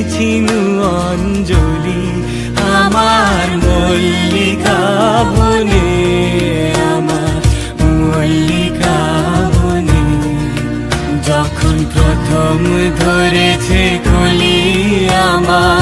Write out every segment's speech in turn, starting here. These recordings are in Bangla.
বেঁধেছিনু অঞ্জলি আমার মল্লিকা বনে আমার মল্লিকা বনে। যখন প্রথম ধরেছে কলি আমার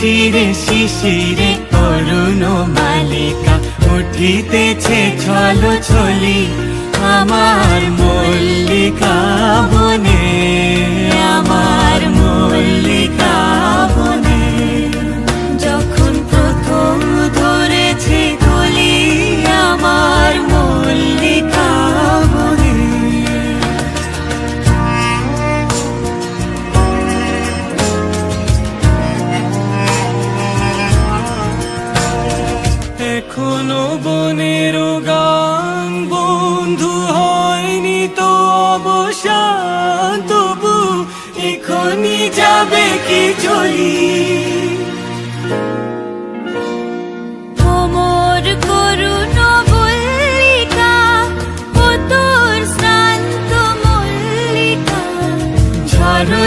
শিশিরে শিশিরে করুণ মালিকা উঠিতেছে ছল ছলি আমার মল্লিকা কি চলি ভ্রমর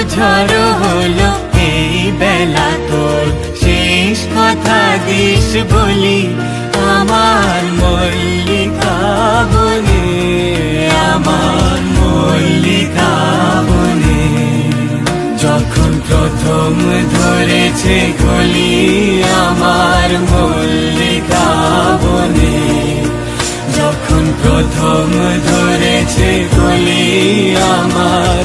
ঝড়ো হলো এই বেলা তোর। শেষ কথা দিস বলি আমার প্রথম ধরেছে গলি আমার মল্লিকা বনে। যখন প্রথম ধরেছে গলি আমার